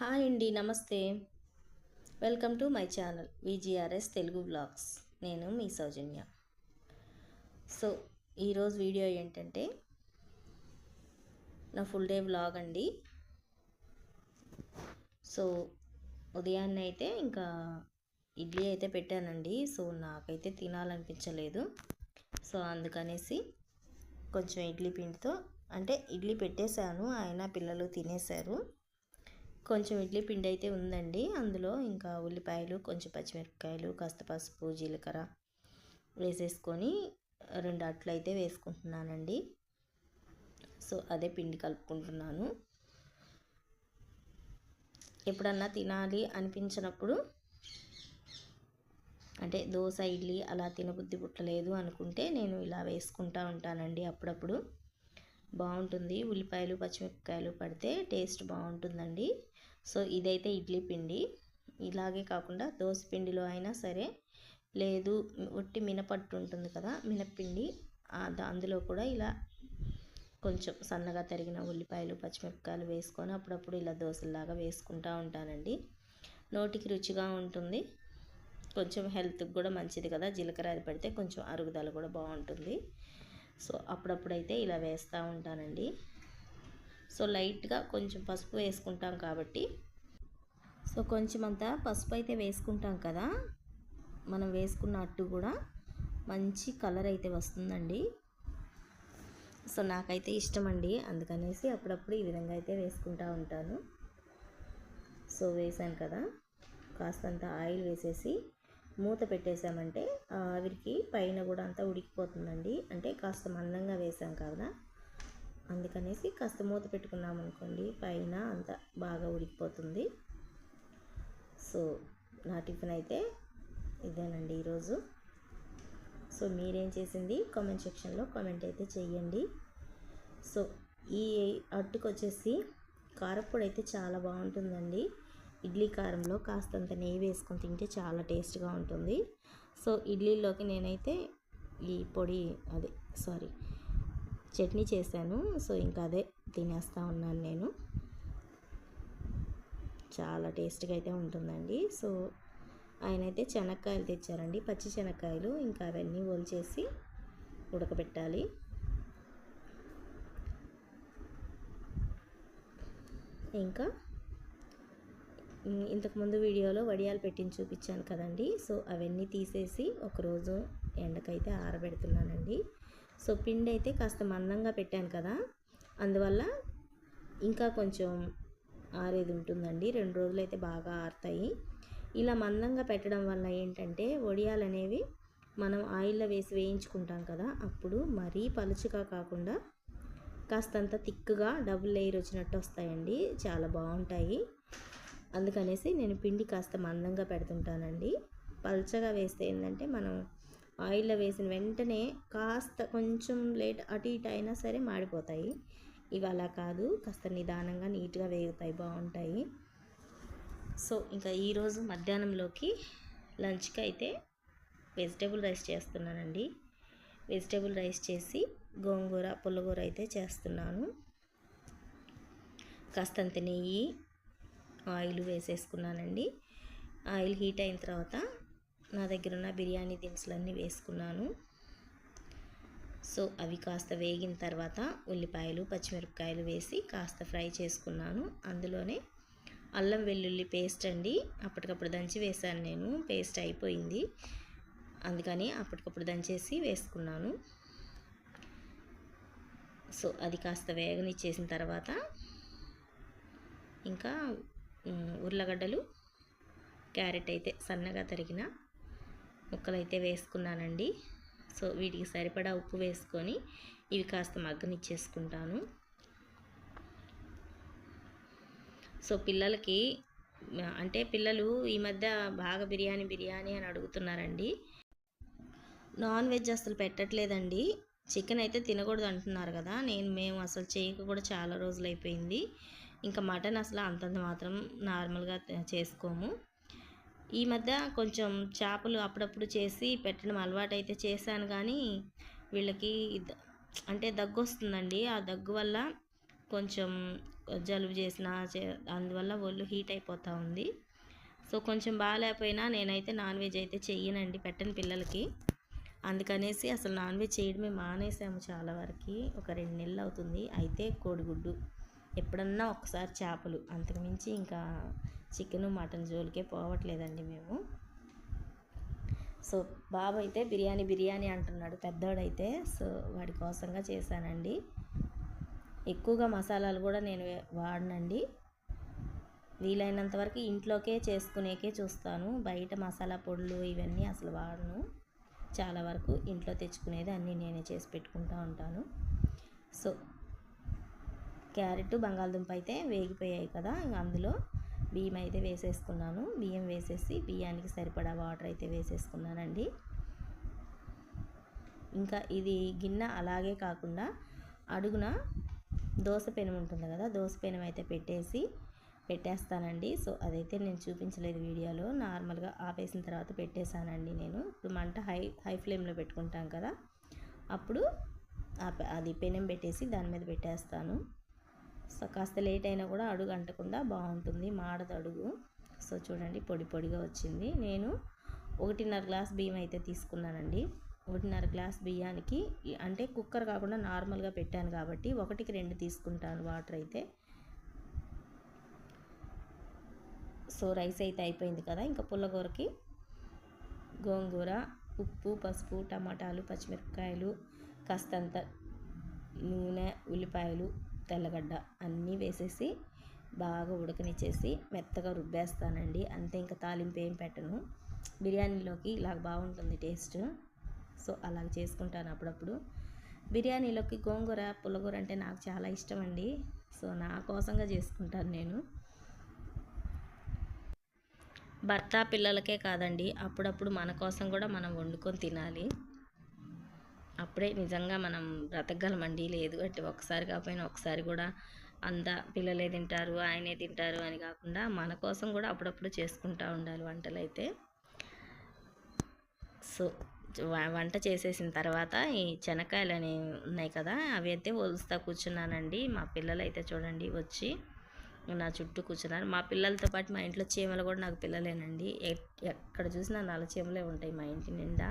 Hi అండి నమస్తే. Welcome to my channel VGRS Telugu blogs నేను మీ సౌజన్య. సో ఈరోజు వీడియో ఏంటంటే నా ఫుల్ డే వ్లాగ్ అండి. సో ఉదయాన్నే అయితే ఇంకా ఇడ్లీ అయితే పెట్టానండి. సో నాకైతే తినాలనిపించలేదు. సో అందుకనేసి కొంచెం ఇడ్లీ పిండితో అంటే ఇడ్లీ పెట్టేశాను ఆయన పిల్లలు తినేశారు. కొంచెం ఇడ్లీ పిండి అయితే ఉందండి. అందులో ఇంకా ఉల్లిపాయలు కొంచెం పచ్చిమిరపకాయలు కాస్త పసుపు జీలకర్ర వేసేసుకొని రెండు అట్లు అయితే వేసుకుంటున్నానండి. సో అదే పిండి కలుపుకుంటున్నాను. ఎప్పుడన్నా తినాలి అనిపించినప్పుడు అంటే దోశ ఇడ్లీ అలా తినబుద్ధి పుట్టలేదు అనుకుంటే నేను ఇలా వేసుకుంటా ఉంటానండి అప్పుడప్పుడు. బాగుంటుంది. ఉల్లిపాయలు పచ్చిమిరపకాయలు పడితే టేస్ట్ బాగుంటుందండి. సో ఇదైతే ఇడ్లీ పిండి. ఇలాగే కాకుండా దోశ పిండిలో అయినా సరే లేదు ఒట్టి మినపట్టు ఉంటుంది కదా మినపిండి అందులో కూడా ఇలా కొంచెం సన్నగా తరిగిన ఉల్లిపాయలు పచ్చిమిరపకాయలు వేసుకొని అప్పుడప్పుడు ఇలా దోశలాగా వేసుకుంటూ ఉంటానండి. నోటికి రుచిగా ఉంటుంది. కొంచెం హెల్త్కి కూడా మంచిది కదా జీలకర్ర అది పెడితే కొంచెం అరుగుదల కూడా బాగుంటుంది. సో అప్పుడప్పుడైతే ఇలా వేస్తూ ఉంటానండి. సో లైట్గా కొంచెం పసుపు వేసుకుంటాం కాబట్టి. సో కొంచెం అంతా పసుపు అయితే వేసుకుంటాం కదా. మనం వేసుకున్న అట్టు కూడా మంచి కలర్ అయితే వస్తుందండి. సో నాకైతే ఇష్టం అండి అందుకనేసి అప్పుడప్పుడు ఈ విధంగా అయితే వేసుకుంటూ ఉంటాను. సో వేసాను కదా. కాస్తంత ఆయిల్ వేసేసి మూత పెట్టేశామంటే ఆవిరికి పైన కూడా అంతా ఉడికిపోతుందండి. అంటే కాస్త మందంగా వేసాం కదా. అందుకనేసి కాస్త మూత పెట్టుకున్నాం అనుకోండి పైన అంత బాగా ఉడికిపోతుంది. సో నా టిఫిన్ అయితే ఇదేనండి ఈరోజు. సో మీరేం చేసింది? కామెంట్ సెక్షన్లో కామెంట్ అయితే చేయండి సో ఈ అట్టుకు వచ్చేసి కారప్పొడి అయితే చాలా బాగుంటుందండి. ఇడ్లీ కారంలో కాస్తంత నెయ్యి వేసుకొని తింటే చాలా టేస్ట్గా ఉంటుంది. సో ఇడ్లీలోకి నేనైతే ఈ పొడి అదే సారీ చట్నీ చేశాను. సో ఇంకా అదే తినేస్తూ ఉన్నాను నేను. చాలా టేస్ట్గా అయితే ఉంటుందండి. సో ఆయన అయితే శనక్కాయలు తెచ్చారండి. పచ్చి శనక్కాయలు ఇంకా అవన్నీ ఒలిచేసి ఉడకబెట్టాలి. ఇంకా ఇంతకుముందు వీడియోలో వడియాలు పెట్టించి చూపించాను కదండి. సో అవన్నీ తీసేసి ఒకరోజు ఎండకైతే ఆరబెడుతున్నానండి. సో పిండి అయితే కాస్త మందంగా పెట్టాను కదా. అందువల్ల ఇంకా కొంచెం ఆరేది ఉంటుందండి. రెండు రోజులు అయితే బాగా ఆరుతాయి. ఇలా మందంగా పెట్టడం వల్ల ఏంటంటే వడియాలు అనేవి మనం ఆయిల్లో వేసి వేయించుకుంటాం కదా అప్పుడు మరీ పలుచుగా కాకుండా కాస్తంత థిక్గా డబుల్ లేయర్ వచ్చినట్టు వస్తాయండి. చాలా బాగుంటాయి. అందుకనేసి నేను పిండి కాస్త మందంగా పెడుతుంటానండి. పల్చగా వేస్తే ఏంటంటే మనం ఆయిల్లో వేసిన వెంటనే కాస్త కొంచెం లేట్ అటు ఇటు అయినా సరే మాడిపోతాయి. ఇవి అలా కాదు కాస్త నిదానంగా నీట్గా వేగుతాయి బాగుంటాయి. సో ఇంకా ఈరోజు మధ్యాహ్నంలోకి లంచ్కి అయితే వెజిటేబుల్ రైస్ చేస్తున్నానండి. వెజిటేబుల్ రైస్ చేసి గోంగూర పుల్లగూర అయితే చేస్తున్నాను. కాస్తంత నెయ్యి ఆయిల్ వేసేసుకున్నానండి. ఆయిల్ హీట్ అయిన తర్వాత నా దగ్గర ఉన్న బిర్యానీ దినుసులన్నీ వేసుకున్నాను. సో అవి కాస్త వేగిన తర్వాత ఉల్లిపాయలు పచ్చిమిరపకాయలు వేసి కాస్త ఫ్రై చేసుకున్నాను. అందులోనే అల్లం వెల్లుల్లి పేస్ట్ అండి. అప్పటికప్పుడు దంచి వేశాను నేను. పేస్ట్ అయిపోయింది. అందుకని అప్పటికప్పుడు దంచేసి వేసుకున్నాను. సో అది కాస్త వేగనిచ్చేసిన తర్వాత ఇంకా ఉర్లగడ్డలు క్యారెట్ అయితే సన్నగా తరిగిన ముక్కలైతే వేసుకున్నానండి. సో వీటికి సరిపడా ఉప్పు వేసుకొని ఇవి కాస్త మగ్గనిచ్చేసుకుంటాను. సో పిల్లలకి అంటే పిల్లలు ఈ మధ్య బాగా బిర్యానీ బిర్యానీ అని అడుగుతున్నారండి. నాన్ వెజ్ అసలు పెట్టట్లేదండి. చికెన్ అయితే తినకూడదు అంటున్నారు కదా. నేను మేము అసలు చేయక కూడా చాలా రోజులు అయిపోయింది ఇంకా మటన్ అసలు అంతంత మాత్రం నార్మల్గా చేసుకోము. ఈ మధ్య కొంచెం చేపలు అప్పుడప్పుడు చేసి పెట్టడం అలవాటు అయితే చేశాను కానీ వీళ్ళకి అంటే దగ్గు వస్తుందండి ఆ దగ్గు వల్ల కొంచెం జలుబు చేసిన అందువల్ల ఒళ్ళు హీట్ అయిపోతూ ఉంది. సో కొంచెం బాగాలేకపోయినా నేనైతే నాన్ వెజ్ అయితే చెయ్యనండి పెట్టని పిల్లలకి. అందుకనేసి అసలు నాన్ వెజ్ చేయడమే మానేసాము చాలా వరకు. ఒక రెండు నెలలు అవుతుంది. అయితే కోడిగుడ్డు. ఎప్పుడన్నా ఒకసారి చేపలు. అంతకుమించి ఇంకా చికెన్ మటన్ జోలికే పోవట్లేదండి మేము. సో బాబు అయితే బిర్యానీ బిర్యానీ అంటున్నాడు. పెద్దోడైతే సో వాడి కోసంగా చేశానండి. ఎక్కువగా మసాలాలు కూడా నేను వాడనండి. వీలైనంత వరకు ఇంట్లోకే చేసుకునేకే చూస్తాను. బయట మసాలా పొడులు ఇవన్నీ అసలు వాడను. చాలా వరకు ఇంట్లో తెచ్చుకునేది అన్నీ నేనే చేసి పెట్టుకుంటూ ఉంటాను. సో క్యారెట్ బంగాళదుంప అయితే వేగిపోయాయి కదా అందులో బియ్యం అయితే వేసేసుకున్నాను. బియ్యం వేసేసి బియ్యానికి సరిపడా వాటర్ అయితే వేసేసుకున్నానండి. ఇంకా ఇది గిన్నె అలాగే కాకుండా అడుగున దోశ పెనం ఉంటుంది కదా దోశ పెనం అయితే పెట్టేసి పెట్టేస్తానండి. సో అదైతే నేను చూపించలేదు వీడియోలో. నార్మల్గా ఆపేసిన తర్వాత పెట్టేశానండి నేను. ఇప్పుడు మంట హై హై ఫ్లేమ్లో పెట్టుకుంటాం కదా అప్పుడు అది పెనం పెట్టేసి దాని మీద పెట్టేస్తాను. సో కాస్త లేట్ అయినా కూడా అడుగు అంటకుండా బాగుంటుంది. మాడదు అడుగు. సో చూడండి పొడి పొడిగా వచ్చింది. నేను ఒకటిన్నర గ్లాస్ బియ్యం అయితే తీసుకున్నానండి. ఒకటిన్నర గ్లాస్ బియ్యానికి అంటే కుక్కర్ కాకుండా నార్మల్గా పెట్టాను కాబట్టి ఒకటికి రెండు తీసుకుంటాను వాటర్ అయితే. సో రైస్ అయితే అయిపోయింది కదా. ఇంకా పుల్లగూరకి గోంగూర ఉప్పు పసుపు టమాటాలు పచ్చిమిరపకాయలు కాస్తంత నూనె ఉల్లిపాయలు తెల్లగడ్డ అన్నీ వేసేసి బాగా ఉడకనిచ్చేసి మెత్తగా రుబ్బేస్తానండి. అంతే ఇంకా తాలింపు ఏం పెట్టను. బిర్యానీలోకి ఇలాగ బాగుంటుంది టేస్ట్. సో అలాగ చేసుకుంటాను అప్పుడప్పుడు. బిర్యానీలోకి గోంగూర పులగూర అంటే నాకు చాలా ఇష్టం అండి సో నా కోసంగా చేసుకుంటాను నేను. భర్త పిల్లలకే కాదండి. అప్పుడప్పుడు మన కోసం కూడా మనం వండుకొని తినాలి. అప్పుడే నిజంగా మనం బ్రతకగలమండి. లేదు అంటే ఒకసారి కాకపోయినా ఒకసారి కూడా అంత పిల్లలే తింటారు ఆయనే తింటారు అని కాకుండా మన కోసం కూడా అప్పుడప్పుడు చేసుకుంటూ ఉండాలి వంటలు అయితే సో వంట చేసేసిన తర్వాత ఈ శనక్కాయలు అని ఉన్నాయి కదా అవి అయితే ఒలుస్తా కూర్చున్నానండి. మా పిల్లలు అయితే చూడండి వచ్చి నా చుట్టూ కూర్చున్నారు. మా పిల్లలతో పాటు మా ఇంట్లో చీమలు కూడా నాకు పిల్లలేనండి. ఎక్కడ చూసినా నల్ల చీమలే ఉంటాయి మా ఇంటి నిండా.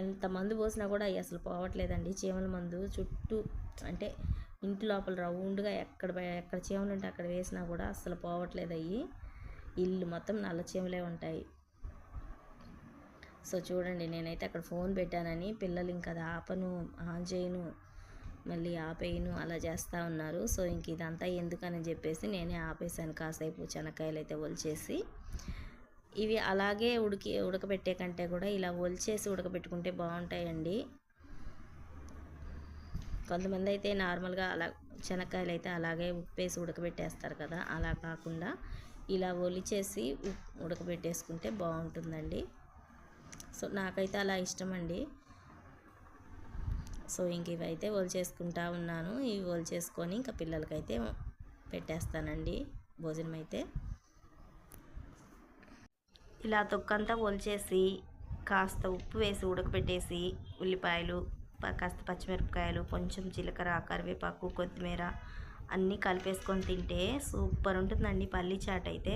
ఎంత మందు పోసినా కూడా అవి అసలు పోవట్లేదండి. చీమల మందు చుట్టూ అంటే ఇంటి లోపల రౌండ్గా ఎక్కడ ఎక్కడ చీమలు ఉంటే అక్కడ వేసినా కూడా అసలు పోవట్లేదు అవి ఇల్లు మొత్తం నల్ల చీమలే ఉంటాయి. సో చూడండి నేనైతే అక్కడ ఫోన్ పెట్టానని పిల్లలు ఇంకా అది ఆపను ఆన్ చేయను మళ్ళీ ఆపేయను అలా చేస్తూ ఉన్నారు. సో ఇంక ఇదంతా ఎందుకని చెప్పేసి నేనే ఆపేసాను కాసేపు చెనక్కాయలు అయితే ఒలిచేసి. ఇవి అలాగే ఉడికి ఉడకబెట్టే కంటే కూడా ఇలా ఒలిచేసి ఉడకబెట్టుకుంటే బాగుంటాయండి. కొంతమంది అయితే నార్మల్గా అలా శనక్కాయలు అయితే అలాగే ఉప్పేసి ఉడకబెట్టేస్తారు కదా అలా కాకుండా ఇలా ఒలిచేసి ఉడకబెట్టేసుకుంటే బాగుంటుందండి. సో నాకైతే అలా ఇష్టం అండి సో ఇంక ఇవైతే ఒలిచేసుకుంటా ఉన్నాను. ఇవి చేసుకొని ఇంకా పిల్లలకైతే పెట్టేస్తానండి భోజనం అయితే ఇలా తొక్కంతా ఒలిచేసి కాస్త ఉప్పు వేసి ఉడకబెట్టేసి ఉల్లిపాయలు కాస్త పచ్చిమిరపకాయలు కొంచెం జీలకర్ర కరివేపాకు కొత్తిమీర అన్నీ కలిపేసుకొని తింటే సూపర్ ఉంటుందండి పల్లి చాట్ అయితే.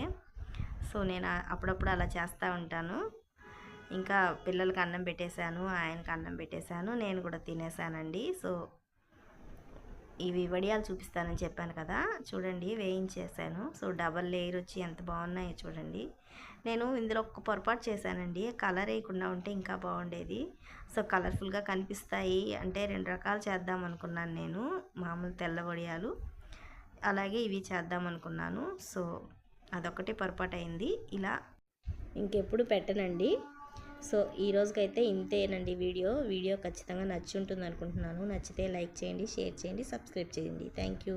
సో నేను అప్పుడప్పుడు అలా చేస్తూ ఉంటాను. ఇంకా పిల్లలకి అన్నం పెట్టేశాను ఆయనకి అన్నం పెట్టేశాను నేను కూడా తినేసానండి సో ఇవి వడియాలు చూపిస్తానని చెప్పాను కదా చూడండి వేయించేసాను. సో డబల్ లేయర్ వచ్చి ఎంత బాగున్నాయో చూడండి. నేను ఇందులో ఒక్క పొరపాటు చేశానండి. కలర్ వేయకుండా ఉంటే ఇంకా బాగుండేది. సో కలర్ఫుల్గా కనిపిస్తాయి. అంటే రెండు రకాలు చేద్దాం అనుకున్నాను నేను మామూలు తెల్ల వడియాలు. అలాగే ఇవి చేద్దాం అనుకున్నాను. సో అదొకటి పొరపాటు అయింది ఇలా ఇంకెప్పుడు పెట్టనండి. సో ఈ రోజుకైతే ఇంతేనండి వీడియో. వీడియో ఖచ్చితంగా నచ్చి ఉంటుంది అనుకుంటున్నాను. నచ్చితే లైక్ చేయండి షేర్ చేయండి సబ్స్క్రైబ్ చేయండి. Thank you.